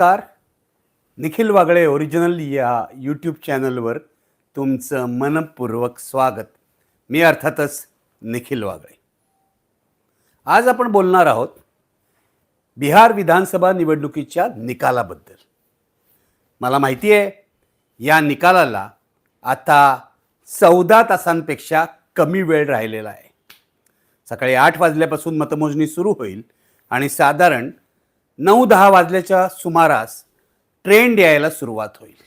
नमस्कार. निखिल वागळे ओरिजिनल या यूट्यूब चॅनलवर तुमचं मनपूर्वक स्वागत. मी अर्थातच निखिल वागळे. आज आपण बोलणार आहोत बिहार विधानसभा निवडणुकीच्या निकालाबद्दल. मला माहिती आहे या निकालाला आता चौदा तासांपेक्षा कमी वेळ राहिलेला आहे. सकाळी आठ वाजल्यापासून मतमोजणी सुरू होईल आणि साधारण नऊ दहा वाजल्याच्या सुमारास ट्रेंड यायला सुरुवात होईल.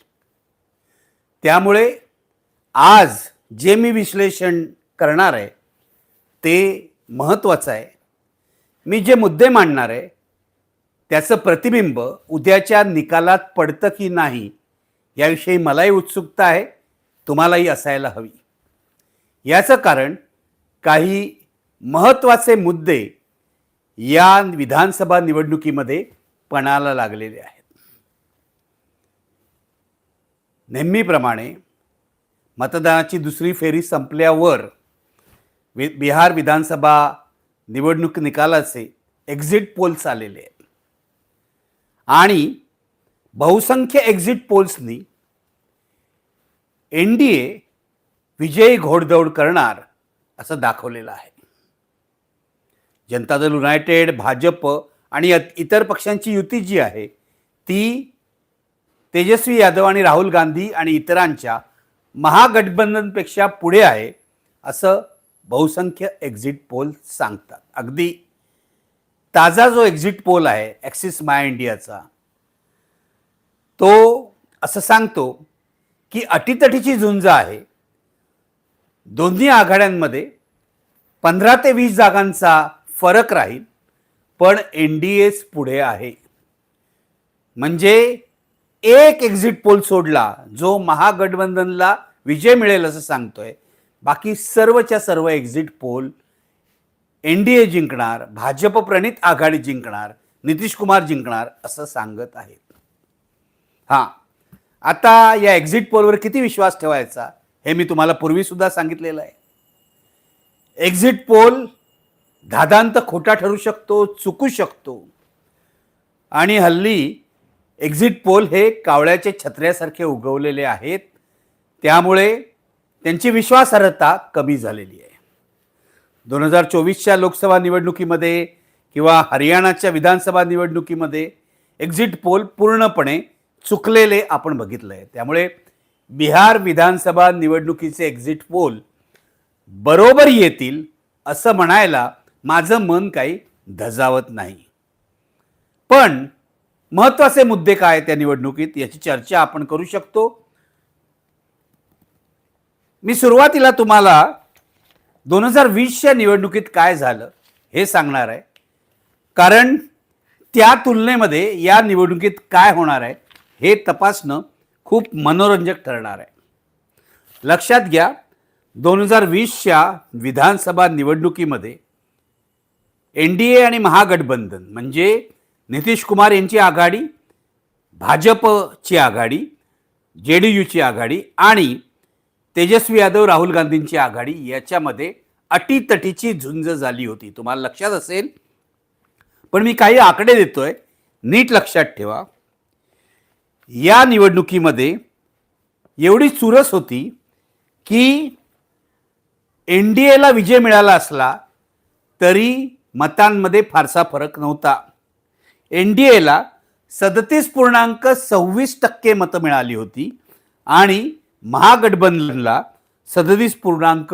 त्यामुळे आज जे मी विश्लेषण करणार आहे ते महत्त्वाचं आहे. मी जे मुद्दे मांडणार आहे त्याचं प्रतिबिंब उद्याच्या निकालात पडतं की नाही याविषयी मलाही उत्सुकता आहे तुम्हालाही असायला हवी. याचं कारण काही महत्त्वाचे मुद्दे या विधानसभा निवडणुकीमध्ये पणाला लागलेले आहेत. नेहमीप्रमाणे मतदानाची दुसरी फेरी संपल्यावर वि बिहार विधानसभा निवडणूक निकालाचे एक्झिट पोल्स आलेले आहेत. आणि बहुसंख्य एक्झिट पोल्सनी एन डी ए विजयी घोडदौड करणार असं दाखवलेलं आहे. जनता दल युनायटेड भाजप आणि इतर पक्षांची युती जी आहे ती तेजस्वी यादव आणि राहुल गांधी आणि इतरांच्या महागठबंधनपेक्षा पुढे आहे असं बहुसंख्य एक्झिट पोल सांगतात. अगदी ताजा जो एक्झिट पोल आहे ॲक्सिस माय इंडियाचा तो असं सांगतो की अटीतटीची झुंज आहे. दोन्ही आघाड्यांमध्ये पंधरा ते वीस जागांचा फरक राहील पण एन डी एच पुढे आहे. म्हणजे एक एक्झिट पोल सोडला जो महागठबंधनला विजय मिळेल असं सांगतोय. बाकी सर्वच्या सर्व exit poll N D A जिंकणार भाजप प्रणित आघाडी जिंकणार नितीश कुमार जिंकणार असं सांगत आहेत. हां. आता या एक्झिट पोलवर किती विश्वास ठेवायचा हे मी तुम्हाला पूर्वीसुद्धा सांगितलेलं आहे. एक्झिट पोल धादांत खोटा ठरू शकतो चुकू शकतो. आणि हल्ली एक्झिट पोल हे कावळ्याचे छत्र्यासारखे उगवलेले आहेत. त्यामुळे त्यांची विश्वासार्हता कमी झालेली आहे. दोन हजार चोवीसच्या लोकसभा निवडणुकीमध्ये किंवा हरियाणाच्या विधानसभा निवडणुकीमध्ये एक्झिट पोल पूर्णपणे चुकलेले आपण बघितलं आहे त्यामुळे बिहार विधानसभा निवडणुकीचे एक्झिट पोल बरोबर येतील असं म्हणायला माझं मन काही धजावत नाही. पण महत्त्वाचे मुद्दे काय त्या निवडणुकीत याची चर्चा आपण करू शकतो. मी सुरुवातीला तुम्हाला दोन हजार वीसच्या निवडणुकीत काय झालं हे सांगणार आहे. कारण त्या तुलनेमध्ये या निवडणुकीत काय होणार आहे हे तपासणं खूप मनोरंजक ठरणार आहे. लक्षात घ्या दोन हजार वीसच्या विधानसभा निवडणुकीमध्ये एन डी ए आणि महागठबंधन म्हणजे नितीश कुमार यांची आघाडी भाजपची आघाडी जे डी यूची आघाडी आणि तेजस्वी यादव राहुल गांधींची आघाडी याच्यामध्ये अटीतटीची झुंज झाली होती. तुम्हाला लक्षात असेल? पण मी काही आकडे देतोय. नीट लक्षात ठेवा. या निवडणुकीमध्ये एवढी चुरस होती की एन डी एला विजय मिळाला असला तरी मतांमध्ये फारसा फरक नव्हता. एन डी एला सदतीस पूर्णांक सव्वीस टक्के मतं मिळाली होती आणि महागठबंधनला सदतीस पूर्णांक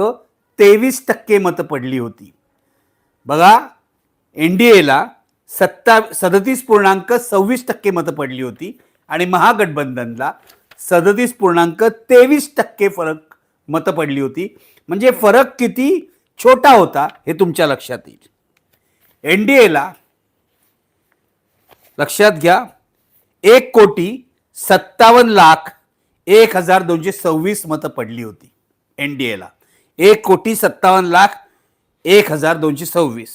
तेवीस टक्के मतं पडली होती. बघा एन डी एला सत्ता सदतीस पूर्णांक सव्वीस टक्के मतं पडली होती आणि महागठबंधनला सदतीस पूर्णांक तेवीस टक्के फरक मतं पडली होती. म्हणजे फरक किती छोटा होता हे तुमच्या लक्षात येईल. एन डी एला लक्षात घ्या एक कोटी सत्तावन्न लाख एक हजार दोनशे सव्वीस मतं पडली होती एन डी एला एक कोटी सत्तावन्न लाख एक हजार दोनशे सव्वीस.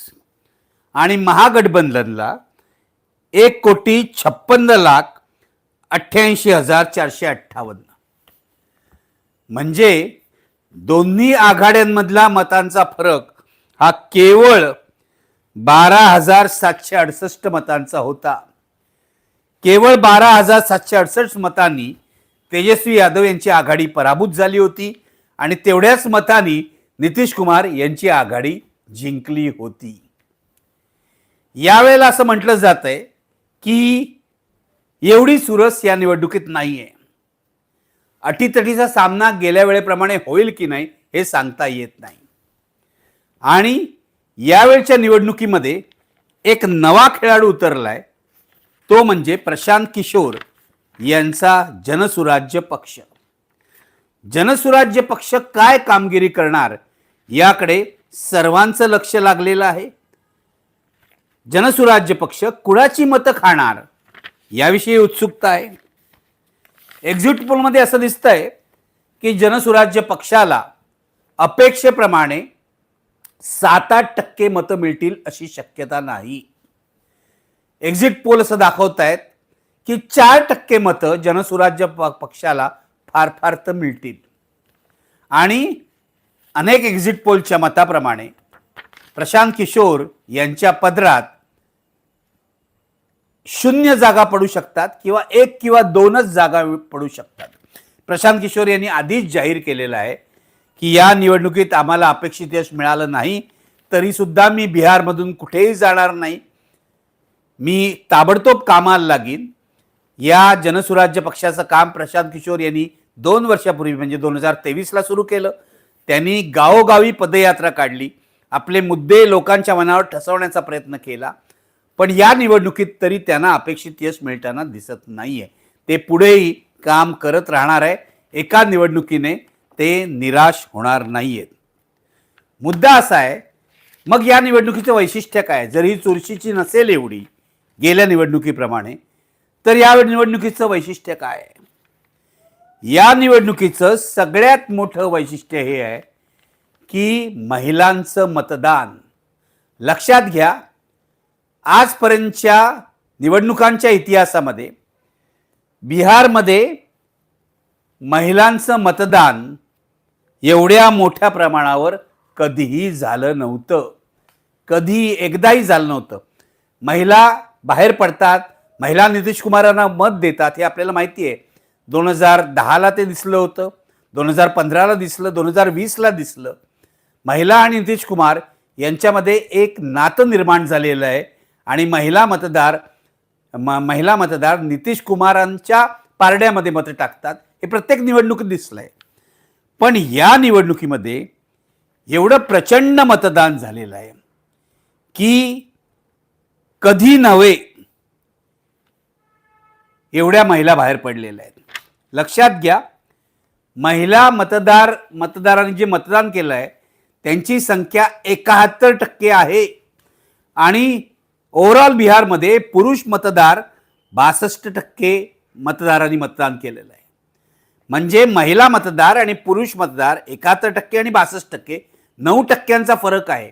आणि महागठबंधनला एक कोटी छप्पन्न लाख अठ्ठ्याऐंशी हजार चारशे अठ्ठावन्न. म्हणजे दोन्ही आघाड्यांमधला मतांचा फरक हा केवळ बारा हजार सातशे अडसष्ट मतांचा होता. केवळ बारा हजार सातशे अडसष्ट मतांनी तेजस्वी यादव यांची आघाडी पराभूत झाली होती आणि तेवढ्याच मतांनी नितीश कुमार यांची आघाडी जिंकली होती. यावेळेला असं म्हटलं जात आहे की एवढी सुरस या निवडणुकीत नाही आहे अटीतटीचा सामना गेल्या वेळेप्रमाणे होईल की नाही हे सांगता येत नाही. आणि यावेळच्या निवडणुकीमध्ये एक नवा खेळाडू उतरलाय. तो म्हणजे प्रशांत किशोर यांचा जनसुराज्य पक्ष. जनसुराज्य पक्ष काय कामगिरी करणार याकडे सर्वांचं लक्ष लागलेलं आहे. जनसुराज्य पक्ष कुणाची मतं खाणार याविषयी उत्सुकता आहे. एक्झिट पोलमध्ये असं दिसतंय की जनसुराज्य पक्षाला अपेक्षेप्रमाणे सात आठ टक्के मतं मिळतील अशी शक्यता नाही. एक्झिट पोल असं दाखवत आहेत की चार टक्के मतं जनसुराज्य प- पक्षाला फार फार तर मिळतील. आणि अनेक एक्झिट पोलच्या मताप्रमाणे प्रशांत किशोर यांच्या पदरात शून्य जागा पडू शकतात किंवा एक किंवा दोनच जागा पडू शकतात. प्रशांत किशोर यांनी आधीच जाहीर केलेलं आहे की या निवडणुकीत आम्हाला अपेक्षित यश मिळालं नाही तरी सुद्धा मी बिहारमधून कुठेही जाणार नाही. मी ताबडतोब कामाला लागीन. या जनसुराज्य पक्षाचं काम प्रशांत किशोर यांनी दोन वर्षापूर्वी म्हणजे दोन हजार तेवीसला सुरू केलं. त्यांनी गावोगावी पदयात्रा काढली. आपले मुद्दे लोकांच्या मनावर ठसवण्याचा प्रयत्न केला. पण या निवडणुकीत तरी त्यांना अपेक्षित यश मिळताना दिसत नाहीये. ते पुढेही काम करत राहणार आहे. एका निवडणुकीने ते निराश होणार नाहीयेत. मुद्दा असा आहे मग या निवडणुकीचं वैशिष्ट्य काय? जर ही चुरशीची नसेल एवढी गेल्या निवडणुकीप्रमाणे तर या निवडणुकीचं वैशिष्ट्य काय? आहे या निवडणुकीचं सगळ्यात मोठं वैशिष्ट्य हे आहे की महिलांचं मतदान. लक्षात घ्या आजपर्यंतच्या निवडणुकांच्या इतिहासामध्ये बिहारमध्ये महिलांचं मतदान एवढ्या मोठ्या प्रमाणावर कधीही झालं नव्हतं. कधी एकदाही झालं नव्हतं. महिला बाहेर पडतात महिला नितीश कुमारांना मत देतात हे आपल्याला माहिती आहे दोन हजार दहाला ते दिसलं होतं दोन हजार पंधराला दिसलं दोन हजार वीसला दिसलं. महिला आणि नितीश कुमार यांच्यामध्ये एक नातं निर्माण झालेलं आहे आणि महिला मतदार म महिला मतदार नितीश कुमारांच्या पारड्यामध्ये मतं टाकतात. हे प्रत्येक निवडणुकीत दिसलं आहे पण या निवडणुकीमध्ये एवढं प्रचंड मतदान झालेलं आहे की कधी नव्हे एवढ्या महिला बाहेर पडलेल्या आहेत. लक्षात घ्या महिला मतदार मतदारांनी जे मतदान केलं आहे त्यांची संख्या एकाहत्तर टक्के आहे. आणि ओव्हरऑल बिहारमध्ये पुरुष मतदार बासष्ट टक्के मतदारांनी मतदान केलेलं आहे. म्हणजे महिला मतदार आणि पुरुष मतदार एकाहत्तर टक्के आणि बासष्ट टक्के नऊ टक्क्यांचा फरक आहे.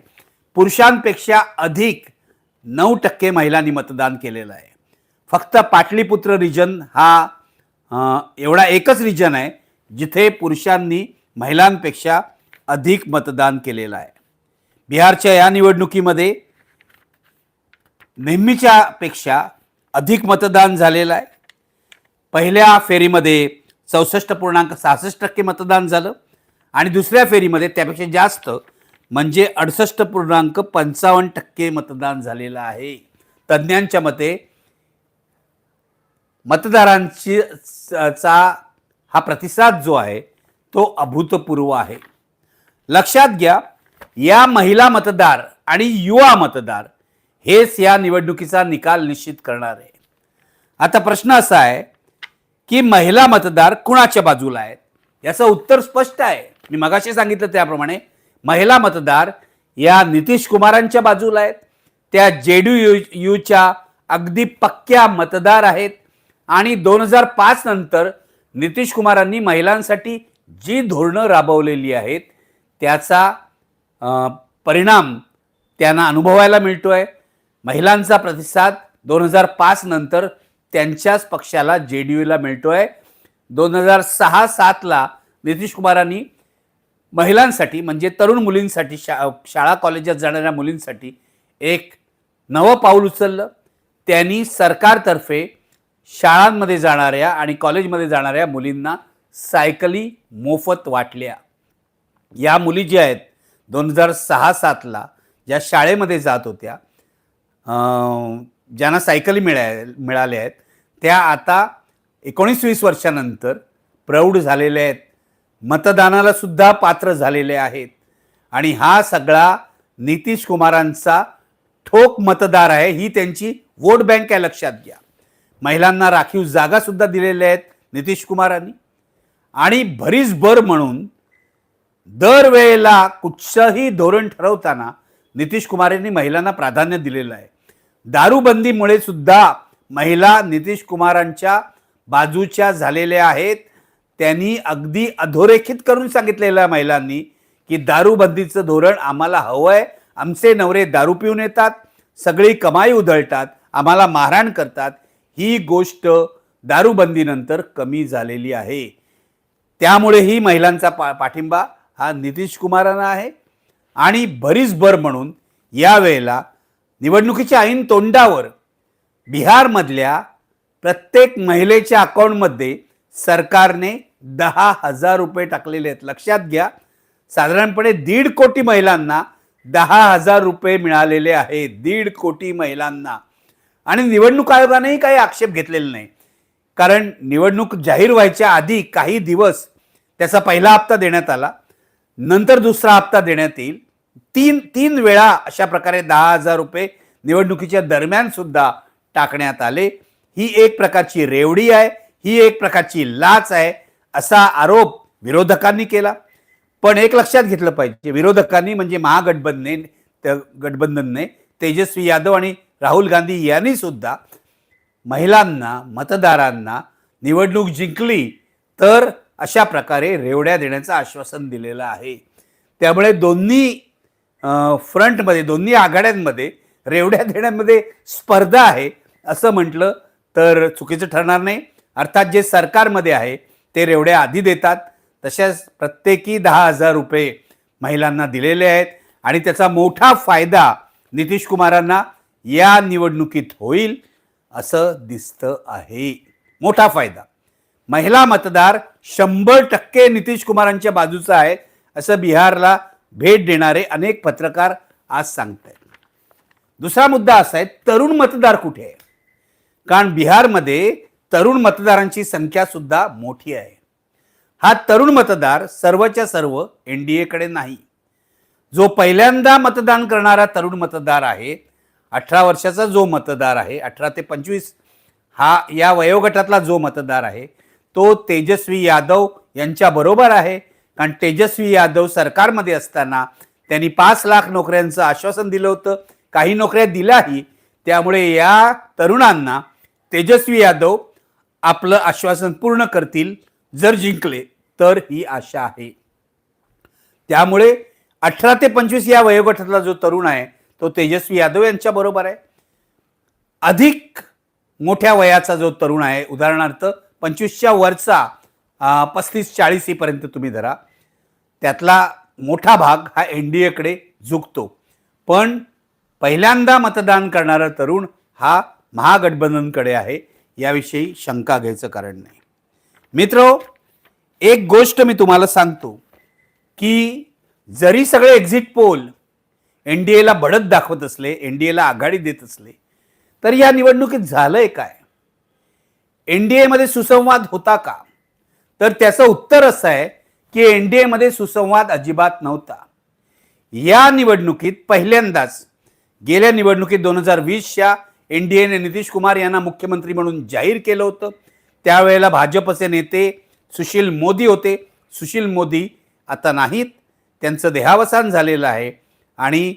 पुरुषांपेक्षा अधिक नऊ टक्के महिलांनी मतदान केलेलं आहे. फक्त पाटलीपुत्र रिजन हा एवढा एकच रिजन आहे जिथे पुरुषांनी महिलांपेक्षा अधिक मतदान केलेलं आहे. बिहारच्या या निवडणुकीमध्ये नेहमीच्या पेक्षा अधिक मतदान झालेलं आहे. पहिल्या फेरीमध्ये चौसष्ट पूर्णांक सहासष्ट टक्के मतदान झालं. आणि दुसऱ्या फेरीमध्ये त्यापेक्षा जास्त म्हणजे अडसष्ट पूर्णांक पंचावन्न टक्के मतदान झालेलं आहे. तज्ज्ञांच्या मते मतदारांची चा हा प्रतिसाद जो आहे तो अभूतपूर्व आहे. लक्षात घ्या या महिला मतदार आणि युवा मतदार हेच या निवडणुकीचा निकाल निश्चित करणार. आहे आता प्रश्न असा आहे की महिला मतदार कुणाच्या बाजूला आहेत? याचं उत्तर स्पष्ट आहे. मी मगाशी सांगितलं त्याप्रमाणे महिला मतदार या नितीश कुमारांच्या बाजूला आहेत. त्या जे डी यू यूच्या अगदी पक्क्या मतदार आहेत. आणि दोन हजार पाच नंतर नितीश कुमारांनी महिलांसाठी जी धोरणं राबवलेली आहेत त्याचा परिणाम त्यांना अनुभवायला मिळतो आहे महिलांचा प्रतिसाद दोन हजार पाच नंतर त्यांच्याच पक्षाला जे डी यूला मिळतोय. दोन हजार सहा सातला नितीश कुमारांनी महिलांसाठी म्हणजे तरुण मुलींसाठी शा शाळा कॉलेजात जाणाऱ्या मुलींसाठी एक नवं पाऊल उचललं. त्यांनी सरकारतर्फे शाळांमध्ये जाणाऱ्या आणि कॉलेजमध्ये जाणाऱ्या मुलींना सायकली मोफत वाटल्या. या मुली ज्या आहेत दोन हजार सहा सातला ज्या शाळेमध्ये जात होत्या ज्यांना सायकली मिळा मिळाल्या आहेत त्या आता एकोणीस वीस वर्षानंतर प्रौढ झालेल्या आहेत. मतदानाला सुद्धा पात्र झालेले आहेत. आणि हा सगळा नितीश कुमारांचा ठोक मतदार आहे ही त्यांची वोट बँक आहे लक्षात घ्या. महिलांना राखीव जागासुद्धा दिलेल्या आहेत नितीश कुमारांनी. आणि भरीसभर म्हणून दरवेळेला कुठचंही धोरण ठरवताना नितीश कुमारांनी महिलांना प्राधान्य दिलेलं आहे. दारूबंदीमुळे सुद्धा महिला नितीश कुमारांच्या बाजूच्या झालेल्या आहेत. त्यांनी अगदी अधोरेखित करून सांगितलेलं आहे महिलांनी की दारूबंदीचं धोरण आम्हाला हवं आहे आमचे नवरे दारू पिऊन येतात सगळी कमाई उधळतात आम्हाला मारहाण करतात. ही गोष्ट दारूबंदीनंतर कमी झालेली आहे. त्यामुळे ही महिलांचा पा पाठिंबा हा नितीश कुमारांना आहे. आणि भरीसभर म्हणून यावेळेला निवडणुकीच्या ऐन तोंडावर बिहारमधल्या प्रत्येक महिलेच्या अकाउंटमध्ये सरकारने दहा हजार रुपये टाकलेले आहेत. लक्षात घ्या साधारणपणे दीड कोटी महिलांना दहा हजार रुपये मिळालेले आहेत. दीड कोटी महिलांना. आणि निवडणूक आयोगानेही काही आक्षेप घेतलेला नाही. कारण निवडणूक जाहीर व्हायच्या आधी काही दिवस त्याचा पहिला हप्ता देण्यात आला. नंतर दुसरा हप्ता देण्यात येईल. तीन तीन वेळा अशा प्रकारे दहा हजार रुपये निवडणुकीच्या दरम्यान सुद्धा टाकण्यात आले. ही एक प्रकारची रेवडी आहे ही एक प्रकारची लाच आहे असा आरोप विरोधकांनी केला. पण एक लक्षात घेतलं पाहिजे विरोधकांनी म्हणजे महागठबंधने त्या गठबंधनने तेजस्वी यादव आणि राहुल गांधी यांनी सुद्धा महिलांना मतदारांना निवडणूक जिंकली तर अशा प्रकारे रेवड्या देण्याचं आश्वासन दिलेलं आहे. त्यामुळे दोन्ही फ्रंटमध्ये दोन्ही आघाड्यांमध्ये रेवड्या देण्यामध्ये स्पर्धा आहे असं म्हटलं तर चुकीचं ठरणार नाही. अर्थात जे सरकारमध्ये आहे ते रेवड्या आधी देतात. तशाच प्रत्येकी दहा हजार रुपये महिलांना दिलेले आहेत आणि त्याचा मोठा फायदा नितीश कुमारांना या निवडणुकीत होईल असं दिसतं आहे. मोठा फायदा. महिला मतदार शंभर टक्के नितीश कुमारांच्या बाजूचा आहे असं बिहारला भेट देणारे अनेक पत्रकार आज सांगत आहेत दुसरा मुद्दा असा आहे तरुण मतदार कुठे आहे? कारण बिहारमध्ये तरुण मतदारांची संख्या सुद्धा मोठी आहे. हा तरुण मतदार सर्वच्या सर्व एन डी एकडे नाही. जो पहिल्यांदा मतदान करणारा तरुण मतदार आहे अठरा वर्षाचा जो मतदार आहे अठरा ते पंचवीस हा या वयोगटातला जो मतदार आहे तो तेजस्वी यादव यांच्याबरोबर आहे. कारण तेजस्वी यादव सरकारमध्ये असताना त्यांनी पाच लाख नोकऱ्यांचं आश्वासन दिलं होतं. काही नोकऱ्या दिल्याही त्यामुळे या तरुणांना तेजस्वी यादव आपलं आश्वासन पूर्ण करतील जर जिंकले तर ही आशा आहे. त्यामुळे अठरा ते पंचवीस या वयोगटातला जो तरुण आहे तो तेजस्वी यादव यांच्या बरोबर आहे. अधिक मोठ्या वयाचा जो तरुण आहे उदाहरणार्थ पंचवीसच्या वरचा पस्तीस चाळीसीपर्यंत तुम्ही धरा. त्यातला मोठा भाग हा एन डी एकडे झुकतो. पण पहिल्यांदा मतदान करणारा तरुण हा महागठबंधनकडे आहे याविषयी शंका घ्यायचं कारण नाही. मित्र एक गोष्ट मी तुम्हाला सांगतो की जरी सगळे एक्झिट पोल एन डी एला बढत दाखवत असले एन डी एला आघाडी देत असले तर या निवडणुकीत झालंय काय? एन डी एमध्ये सुसंवाद होता का? तर त्याचं उत्तर असं आहे की एन डी एमध्ये सुसंवाद अजिबात नव्हता. या निवडणुकीत पहिल्यांदाच गेल्या निवडणुकीत दोन हजार वीसच्या एन डी एने नितीश कुमार यांना मुख्यमंत्री म्हणून जाहीर केलं होतं. त्यावेळेला भाजपचे नेते सुशील मोदी होते. सुशील मोदी आता नाहीत. त्यांचं देहावसान झालेलं आहे आणि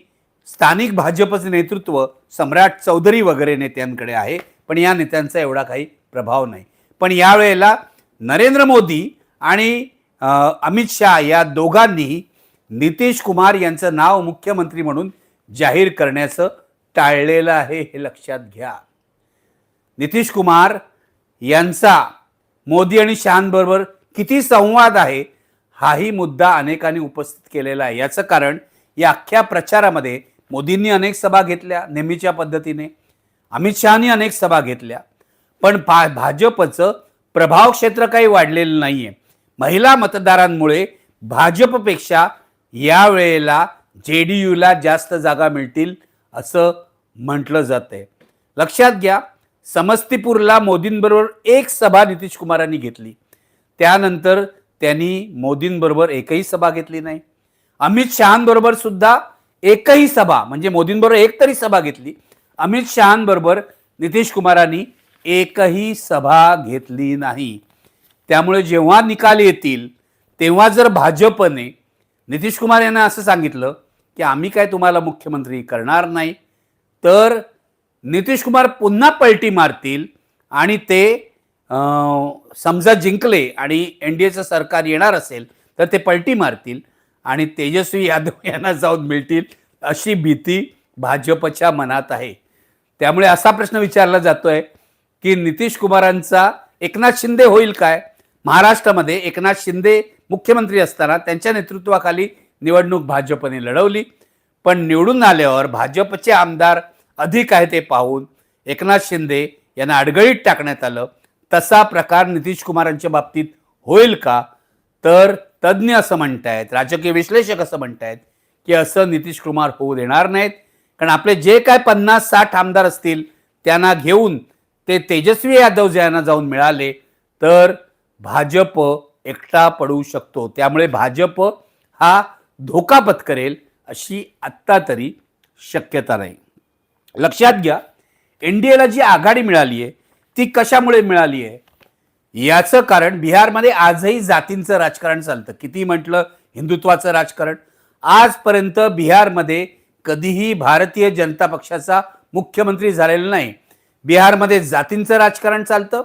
स्थानिक भाजपचे नेतृत्व सम्राट चौधरी वगैरे नेत्यांकडे आहे. पण या नेत्यांचा एवढा काही प्रभाव नाही. पण यावेळेला नरेंद्र मोदी आणि अमित शहा या दोघांनी नितीश कुमार यांचं नाव मुख्यमंत्री म्हणून जाहीर करण्याचं टाळलेलं आहे हे लक्षात घ्या. नितीश कुमार यांचा मोदी आणि शहांबरोबर किती संवाद आहे हाही मुद्दा अनेकांनी उपस्थित केलेला आहे. याचं कारण या अख्ख्या प्रचारामध्ये मोदींनी अनेक सभा घेतल्या नेहमीच्या पद्धतीने. अमित शहानी अनेक सभा घेतल्या. पण भा भाजपचं प्रभाव क्षेत्र काही वाढलेलं नाही आहे महिला मतदारांमुळे भाजपपेक्षा यावेळेला जे डी यूला जास्त जागा मिळतील असं म्हटलं जात आहे लक्षात घ्या समस्तीपूरला मोदींबरोबर एक सभा नितीश कुमारांनी घेतली. त्यानंतर त्यांनी मोदींबरोबर एकही सभा घेतली नाही. अमित शहांबरोबर सुद्धा एकही सभा म्हणजे मोदींबरोबर एक तरी सभा घेतली. अमित शहांबरोबर नितीश कुमारांनी एकही सभा घेतली नाही. त्यामुळे जेव्हा निकाल येतील तेव्हा जर भाजपने नितीश कुमार यांना असं सांगितलं की आम्ही काय तुम्हाला मुख्यमंत्री करणार नाही तर नितीश कुमार पुन्हा पलटी मारतील आणि ते समजा जिंकले आणि एन डी एचं सरकार येणार असेल तर ते पलटी मारतील आणि तेजस्वी यादव यांना जाऊन मिळतील अशी भीती भाजपच्या मनात आहे. त्यामुळे असा प्रश्न विचारला जातो आहे की नितीश कुमारांचा एकनाथ शिंदे होईल काय? महाराष्ट्रामध्ये एकनाथ शिंदे मुख्यमंत्री असताना त्यांच्या नेतृत्वाखाली निवडणूक भाजपने लढवली. पण निवडून आल्यावर भाजपचे आमदार अधिक आहे ते पाहून एकनाथ शिंदे यांना अडगळीत टाकण्यात आलं. तसा प्रकार नितीश कुमारांच्या बाबतीत होईल का? तर तज्ज्ञ असं म्हणतायत राजकीय विश्लेषक असं म्हणतायत की असं नितीश कुमार होऊ देणार नाहीत. कारण आपले जे काय पन्नास साठ आमदार असतील त्यांना घेऊन ते तेजस्वी यादव जे यांना जाऊन मिळाले तर भाजप एकटा पडू शकतो. त्यामुळे भाजप हा धोका पत्करेल अशी आत्ता तरी शक्यता नाही. लक्षात घ्या एन डी एला जी आघाडी मिळाली आहे ती कशामुळे मिळाली आहे? याचं कारण बिहारमध्ये आजही जातींचं राजकारण चालतं. किती म्हटलं हिंदुत्वाचं राजकारण. आजपर्यंत बिहारमध्ये कधीही भारतीय जनता पक्षाचा मुख्यमंत्री झालेला नाही. बिहारमध्ये जातींचं राजकारण चालतं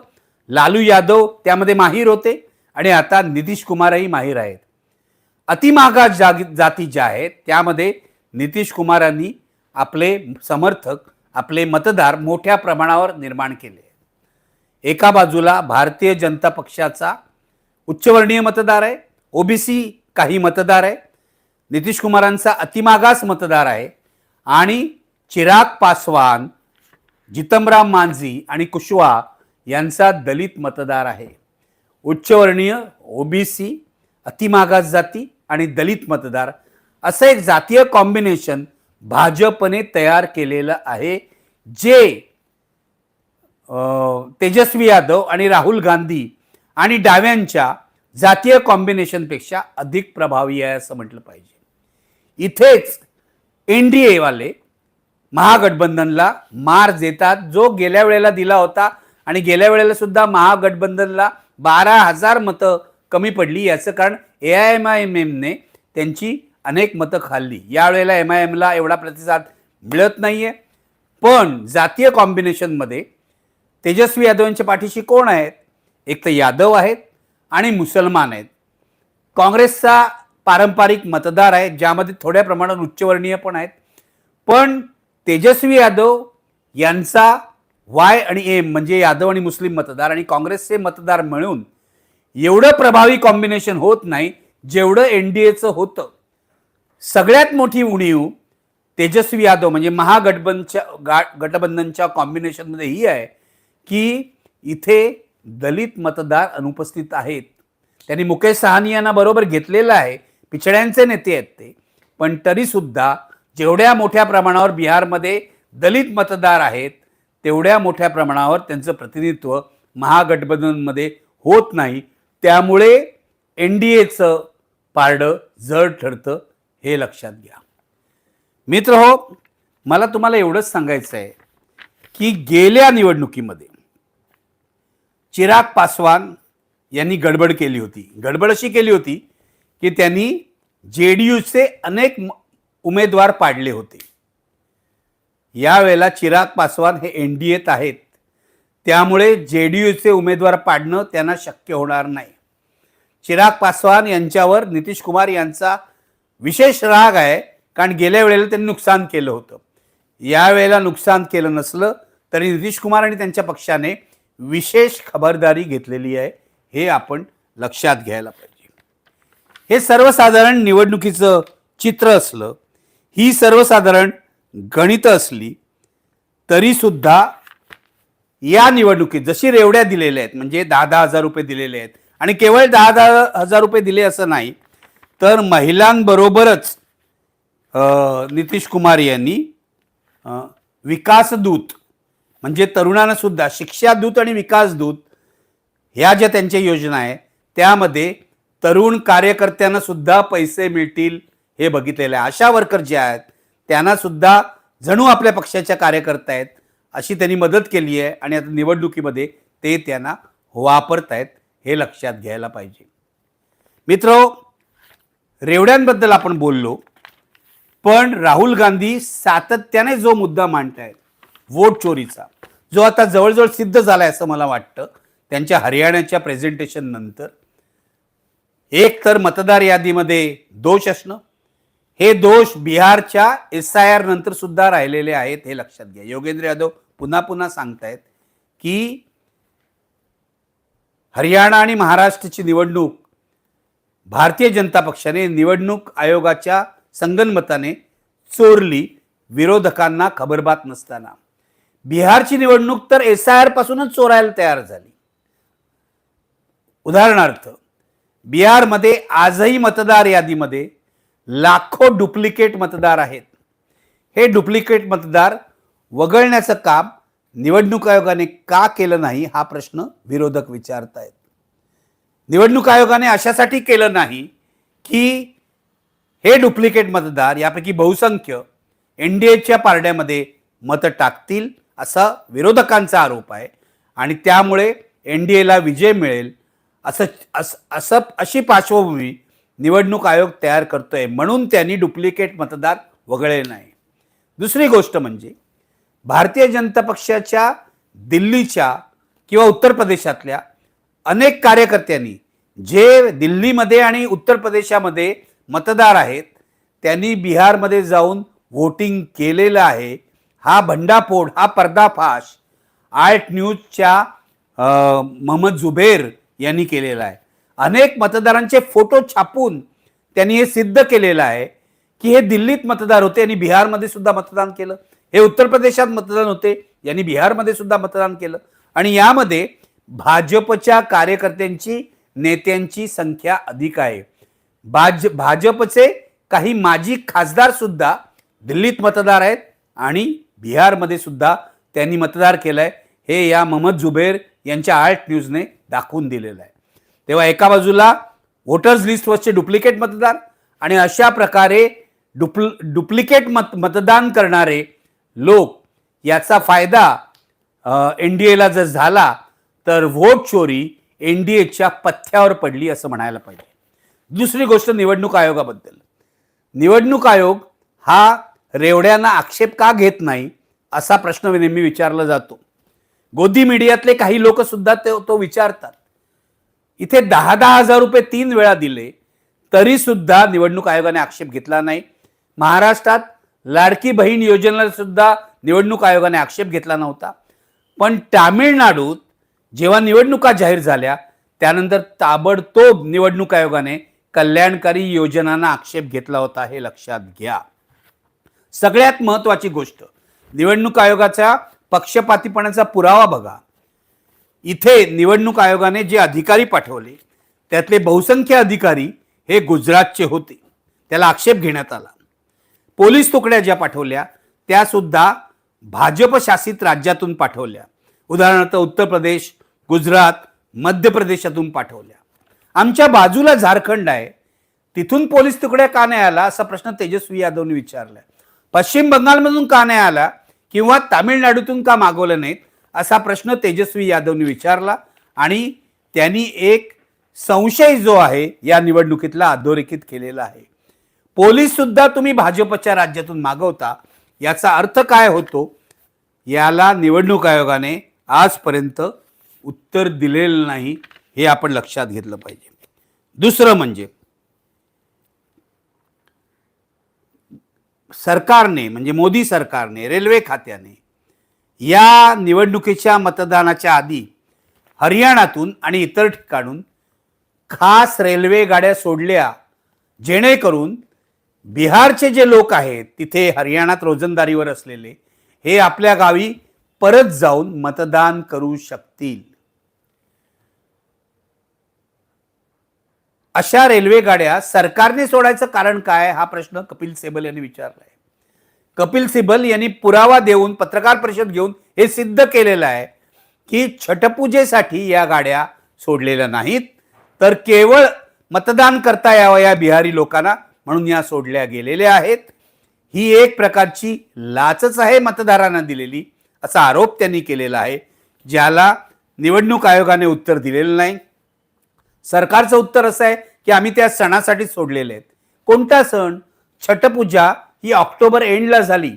लालू यादव त्यामध्ये माहीर होते आणि आता नितीश कुमारही माहीर आहेत. अतिमागा जाग जाती ज्या आहेत त्यामध्ये नितीश कुमारांनी आपले समर्थक आपले मतदार मोठ्या प्रमाणावर निर्माण केले. एका बाजूला भारतीय जनता पक्षाचा उच्चवर्णीय मतदार आहे ओबीसी काही मतदार आहे नितीश कुमारांचा अतिमागास मतदार आहे आणि चिराग पासवान जितमराम मांझी आणि कुशवा यांचा दलित मतदार आहे. उच्चवर्णीय ओबीसी अतिमागास जाती आणि दलित मतदार असं एक जातीय कॉम्बिनेशन भाजपने तयार केलेलं आहे जे तेजस्वी यादव आणि राहुल गांधी आणि डाव्यांच्या जातीय कॉम्बिनेशनपेक्षा अधिक प्रभावी आहे असं म्हटलं पाहिजे. इथेच एन डी एवाले महागठबंधनला मार देतात जो गेल्या वेळेला दिला होता आणि गेल्या वेळेला सुद्धा महागठबंधनला बारा हजार मतं कमी पडली याचं कारण A I M I M एमने त्यांची अनेक मतं खाल्ली. यावेळेला एम आय एमला एवढा प्रतिसाद मिळत नाही आहे पण जातीय कॉम्बिनेशनमध्ये तेजस्वी यादव यांच्या पाठीशी कोण आहेत? एक तर यादव आहेत आणि मुसलमान आहेत. काँग्रेसचा पारंपरिक मतदार आहे ज्यामध्ये थोड्या प्रमाणात उच्चवर्णीय पण आहेत. पण तेजस्वी यादव यांचा वाय आणि एम म्हणजे यादव आणि मुस्लिम मतदार आणि काँग्रेसचे मतदार मिळून एवढं प्रभावी कॉम्बिनेशन होत नाही जेवढं एन डी एचं होतं. सगळ्यात मोठी उणीव तेजस्वी यादव म्हणजे महागठबंधनच्या गा गठबंधनच्या कॉम्बिनेशनमध्ये ही आहे की इथे दलित मतदार अनुपस्थित आहेत. त्यांनी मुकेश सहानी यांना बरोबर घेतलेलं आहे. पिछड्यांचे नेते आहेत ते. पण तरीसुद्धा जेवढ्या मोठ्या प्रमाणावर बिहारमध्ये दलित मतदार आहेत तेवढ्या मोठ्या प्रमाणावर त्यांचं प्रतिनिधित्व महागठबंधनमध्ये होत नाही. त्यामुळे एन डी एचं पारडं जड ठरतं हे लक्षात घ्या. मित्र हो मला तुम्हाला एवढंच सांगायचं आहे की गेल्या निवडणुकीमध्ये चिराग पासवान यांनी गडबड केली होती. गडबड अशी केली होती की त्यांनी जे डी यूचे अनेक उमेदवार पाडले होते. यावेळेला चिराग पासवान हे एन डी एत आहेत. त्यामुळे जे डी यूचे उमेदवार पाडणं त्यांना शक्य होणार नाही. चिराग पासवान यांच्यावर नितीश कुमार यांचा विशेष राग आहे कारण गेल्या वेळेला त्यांनी नुकसान केलं होतं. यावेळेला नुकसान केलं नसलं तरी नितीश कुमार आणि त्यांच्या पक्षाने विशेष खबरदारी घेतलेली आहे हे आपण लक्षात घ्यायला पाहिजे. हे सर्वसाधारण निवडणुकीचं चित्र असलं ही सर्वसाधारण गणितं असली तरीसुद्धा या निवडणुकीत जशी रेवड्या दिलेल्या आहेत म्हणजे दहा दहा हजार रुपये दिलेले आहेत आणि केवळ दहा दहा हजार रुपये दिले असं नाही तर महिलांबरोबरच नितीश कुमार यांनी विकासदूत म्हणजे तरुणांना सुद्धा शिक्षादूत आणि विकासदूत ह्या ज्या त्यांच्या योजना आहे त्यामध्ये तरुण कार्यकर्त्यांना सुद्धा पैसे मिळतील हे बघितलेलं आहे. आशा वर्कर जे आहेत त्यांना सुद्धा जणू आपल्या पक्षाच्या कार्यकर्ता आहेत अशी त्यांनी मदत केली आहे आणि आता निवडणुकीमध्ये ते त्यांना वापरत आहेत हे लक्षात घ्यायला पाहिजे. मित्र रेवड्यांबद्दल आपण बोललो पण राहुल गांधी सातत्याने जो मुद्दा मांडतायत वोट चोरीचा जो आता जवळजवळ सिद्ध झालाय असं मला वाटतं त्यांच्या हरियाणाच्या प्रेझेंटेशन नंतर एक तर मतदार यादीमध्ये दोष असणं हे दोष बिहारच्या एस आय आर नंतर सुद्धा राहिलेले आहेत हे लक्षात घ्या. योगेंद्र यादव पुन्हा पुन्हा सांगतायत की हरियाणा आणि महाराष्ट्राची निवडणूक भारतीय जनता पक्षाने निवडणूक आयोगाच्या संगनमताने चोरली विरोधकांना खबरबात नसताना. बिहारची निवडणूक तर एस आय आर पासूनच चोरायला तयार झाली. उदाहरणार्थ बिहारमध्ये आजही मतदार यादीमध्ये लाखो डुप्लिकेट मतदार आहेत. हे डुप्लिकेट मतदार वगळण्याचं काम निवडणूक आयोगाने का केलं नाही हा प्रश्न विरोधक विचारतायत. निवडणूक आयोगाने अशासाठी केलं नाही की हे डुप्लिकेट मतदार यापैकी बहुसंख्य एन डी एच्या पारड्यामध्ये मतं टाकतील असा विरोधकांचा आरोप आहे आणि त्यामुळे एन डी एला विजय मिळेल असं असं असं अशी पार्श्वभूमी निवडणूक आयोग तयार करतोय म्हणून त्यांनी डुप्लिकेट मतदार वगळले नाही. दुसरी गोष्ट म्हणजे भारतीय जनता पक्षाच्या दिल्लीच्या किंवा उत्तर प्रदेशातल्या अनेक कार्यकर्त्यांनी जे दिल्लीमध्ये आणि उत्तर प्रदेशामध्ये मतदार आहेत त्यांनी बिहारमध्ये जाऊन व्होटिंग केलेलं आहे. हा भंडाफोड हा पर्दाफाश आर्ट न्यूजच्या महम्मद जुबेर यांनी केलेला आहे. अनेक मतदारांचे फोटो छापून त्यांनी हे सिद्ध केलेलं आहे की हे दिल्लीत मतदार होते आणि बिहारमध्ये सुद्धा मतदान केलं. हे उत्तर प्रदेशात मतदान होते यांनी बिहारमध्ये सुद्धा मतदान केलं. आणि यामध्ये भाजपच्या कार्यकर्त्यांची नेत्यांची संख्या अधिक आहे. भाज भाजपचे काही माजी खासदार सुद्धा दिल्लीत मतदार आहेत आणि बिहारमध्ये सुद्धा त्यांनी मतदार केलं आहे हे या महमद जुबेर यांच्या आर्ट न्यूजने दाखवून दिलेलं आहे. तेव्हा एका बाजूला व्होटर्स लिस्टवरचे डुप्लिकेट मतदार आणि अशा प्रकारे डुप्ल डुप्लिकेट मत मतदान करणारे लोक याचा फायदा एन डी एला जर झाला तर व्होट चोरी एन डी एच्या पथ्यावर पडली असं म्हणायला पाहिजे. दुसरी गोष्ट निवडणूक आयोगाबद्दल. निवडणूक आयोग हा रेवड्यांना आक्षेप का घेत नाही असा प्रश्न नेहमी विचारला जातो. गोदी मीडियातले काही लोक सुद्धा ते तो विचारतात. इथे दहा दहा हजार रुपये तीन वेळा दिले तरी सुद्धा निवडणूक आयोगाने आक्षेप घेतला नाही. महाराष्ट्रात लाडकी बहीण योजनेला सुद्धा निवडणूक आयोगाने आक्षेप घेतला नव्हता. पण तामिळनाडूत जेव्हा निवडणुका जाहीर झाल्या त्यानंतर ताबडतोब निवडणूक आयोगाने कल्याणकारी योजनांना आक्षेप घेतला होता हे लक्षात घ्या. सगळ्यात महत्वाची गोष्ट निवडणूक आयोगाच्या पक्षपातीपणाचा पुरावा बघा. इथे निवडणूक आयोगाने जे अधिकारी पाठवले त्यातले बहुसंख्य अधिकारी हे गुजरातचे होते. त्याला आक्षेप घेण्यात आला. पोलीस तुकड्या ज्या पाठवल्या त्या सुद्धा भाजप शासित राज्यातून पाठवल्या. उदाहरणार्थ उत्तर प्रदेश गुजरात मध्य प्रदेशातून पाठवल्या. आमच्या बाजूला झारखंड आहे. तिथून पोलीस तुकड्या का नाही आला असा प्रश्न तेजस्वी यादवने विचारला. पश्चिम बंगालमधून का नाही आला किंवा तामिळनाडूतून का मागवलं नाहीत असा प्रश्न तेजस्वी यादवने विचारला आणि त्यांनी एक संशय जो आहे या निवडणुकीतला अधोरेखित केलेला आहे. पोलीस सुद्धा तुम्ही भाजपच्या राज्यातून मागवता याचा अर्थ काय होतो? याला निवडणूक आयोगाने आजपर्यंत उत्तर दिलेलं नाही हे आपण लक्षात घेतलं पाहिजे. दुसरं म्हणजे सरकारने म्हणजे मोदी सरकारने रेल्वे खात्याने या निवडणुकीच्या मतदानाच्या आधी हरियाणातून आणि इतर ठिकाणून खास रेल्वे गाड्या सोडल्या जेणेकरून बिहारचे जे लोक आहेत तिथे हरियाणात रोजंदारीवर असलेले हे आपल्या गावी परत जाऊन मतदान करू शकतील. अशा रेल्वे गाड्या सरकारने सोडायचं कारण काय? हा प्रश्न कपिल सेबल यांनी विचारलाय. कपिल सिबल यांनी पुरावा देऊन पत्रकार परिषद घेऊन हे सिद्ध केलेलं आहे की छटपूजेसाठी या गाड्या सोडलेल्या नाहीत. तर केवळ मतदान करता यावं या बिहारी लोकांना म्हणून या सोडल्या गेलेल्या आहेत. ही एक प्रकारची लाचच आहे मतदारांना दिलेली असा आरोप त्यांनी केलेला आहे ज्याला निवडणूक आयोगाने उत्तर दिलेलं नाही. सरकारचं उत्तर असं आहे की आम्ही त्या सणासाठी सोडलेले आहेत. कोणता सण? छटपूजा ही ऑक्टोबर एंडला झाली.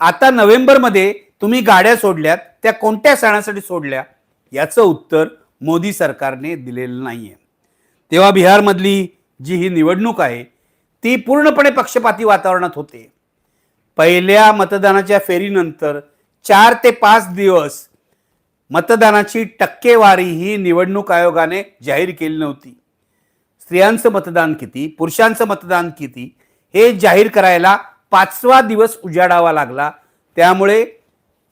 आता नोव्हेंबरमध्ये तुम्ही गाड्या सोडल्यात त्या कोणत्या सणासाठी सोडल्या? याचं उत्तर मोदी सरकारने दिलेलं नाही आहे तेव्हा बिहारमधली जी ही निवडणूक आहे ती पूर्णपणे पक्षपाती वातावरणात होते. पहिल्या मतदानाच्या फेरीनंतर चार ते पाच दिवस मतदानाची टक्केवारी ही निवडणूक आयोगाने जाहीर केली नव्हती. स्त्रियांचं मतदान किती पुरुषांचं मतदान किती हे जाहीर करायला पाचवा दिवस उजाडावा लागला. त्यामुळे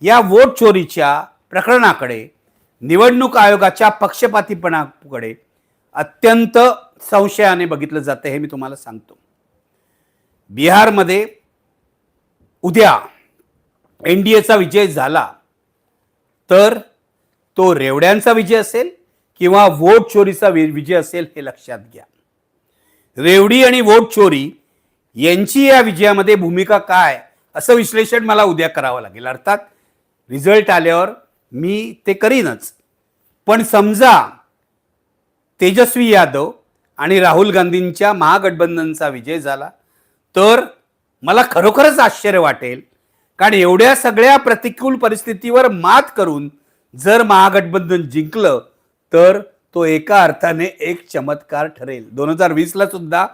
या वोट चोरीच्या प्रकरणाकडे निवडणूक आयोगाच्या पक्षपातीपणाकडे अत्यंत संशयाने बघितलं जातं हे मी तुम्हाला सांगतो. बिहारमध्ये उद्या एन डी एचा विजय झाला तर तो रेवड्यांचा विजय असेल किंवा वोट चोरीचा वि- विजय असेल हे लक्षात घ्या. रेवडी आणि वोट चोरी यांची या विजयामध्ये भूमिका काय असं विश्लेषण मला उद्या करावं लागेल. अर्थात रिझल्ट आल्यावर मी ते करीनच. पण समजा तेजस्वी यादव आणि राहुल गांधींच्या महागठबंधनचा विजय झाला तर मला खरोखरच आश्चर्य वाटेल. कारण एवढ्या सगळ्या प्रतिकूल परिस्थितीवर मात करून जर महागठबंधन जिंकलं तर तो एका अर्थाने एक चमत्कार ठरेल. दोन हजार वीसला सुद्धा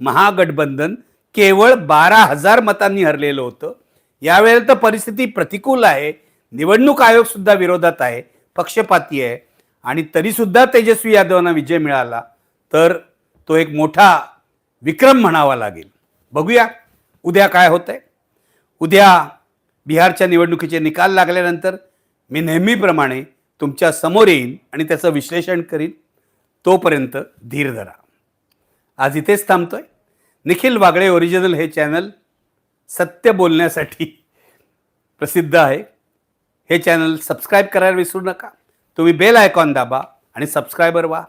महागठबंधन केवळ बारा हजार मतांनी हरलेलं होतं. यावेळेला तर परिस्थिती प्रतिकूल आहे. निवडणूक आयोग सुद्धा विरोधात आहे. पक्षपाती आहे. आणि तरीसुद्धा तेजस्वी यादवांना विजय मिळाला. तर तो एक मोठा विक्रम म्हणावा लागेल. बघूया उद्या काय होतंय. उद्या बिहारच्या निवडणुकीचे निकाल लागल्यानंतर मी नेहमीप्रमाणे तुमच्यासमोर येईन आणि त्याचं विश्लेषण करीन. तोपर्यंत धीर धरा. आज इथेच थांबतोय. निखिल वागळे ओरिजिनल हे चॅनल सत्य बोलण्यासाठी प्रसिद्ध आहे. हे चॅनल सबस्क्राईब करायला विसरू नका. तुम्ही बेल आयकॉन दाबा आणि सबस्क्रायबर व्हा.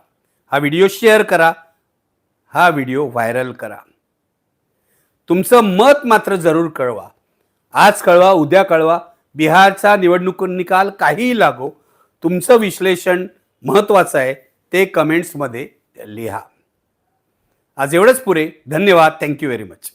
हा व्हिडिओ शेअर करा. हा व्हिडिओ व्हायरल करा. तुमचं मत मात्र जरूर कळवा. आज कळवा उद्या कळवा. बिहारचा निवडणूक निकाल काहीही लागो तुमचं विश्लेषण महत्त्वाचं आहे ते कमेंट्समध्ये लिहा. आज एवढंच पुरे. धन्यवाद. Thank you very much